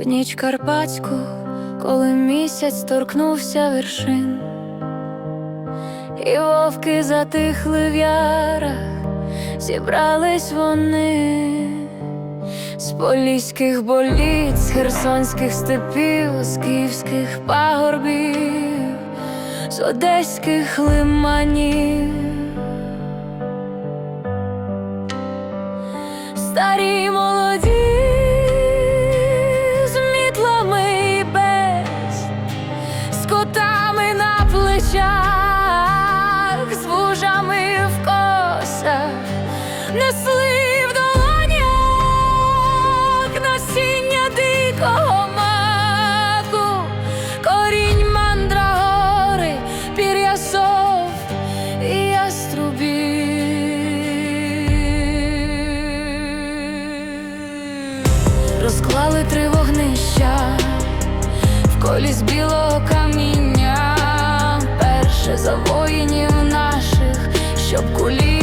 в ніч Карпатську, коли місяць торкнувся вершин, і вовки затихли в ярах, зібрались вони з поліських боліт, з херсонських степів, з київських пагорбів, з одеських лиманів. Старі несли в долонях насіння дикого маку, корінь мандрагори, пір'я сов і яструбів. Розклали три вогнища в колі з білого каміння, перше за воїнів наших, щоб кулі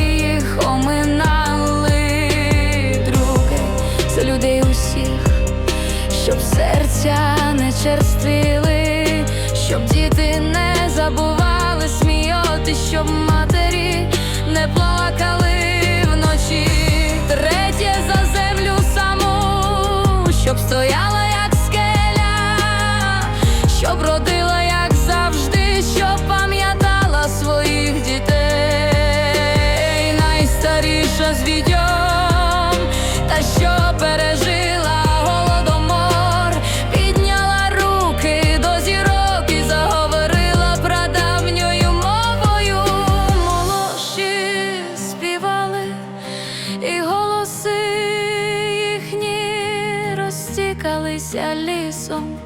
серця не черствіли, щоб діти не забували сміяти, щоб матері не плакали вночі, третє за землю саму, щоб стояла як скеля, щоб родила, як завжди, щоб пам'ятала своїх дітей, найстаріша розтікалися лісом,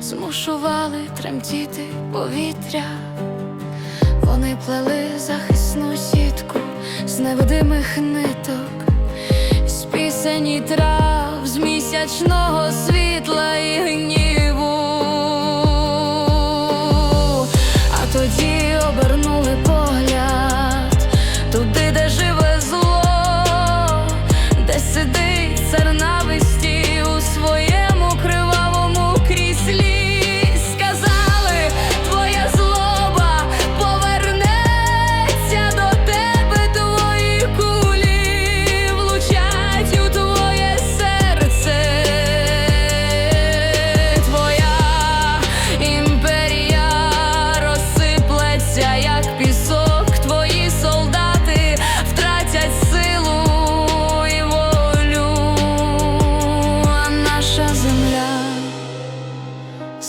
змушували тремтіти повітря. Вони плели захисну сітку з невидимих ниток, з пісень і трав, з місячного світла і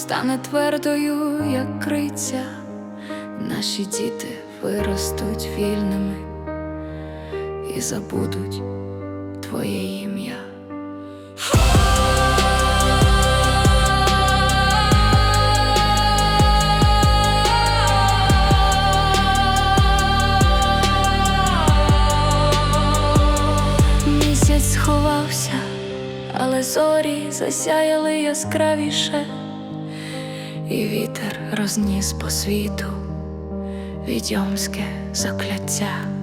стане твердою, як криця, наші діти виростуть вільними і забудуть твоє ім'я. Місяць сховався, але зорі засяяли яскравіше, і вітер розніс по світу відьомське закляття.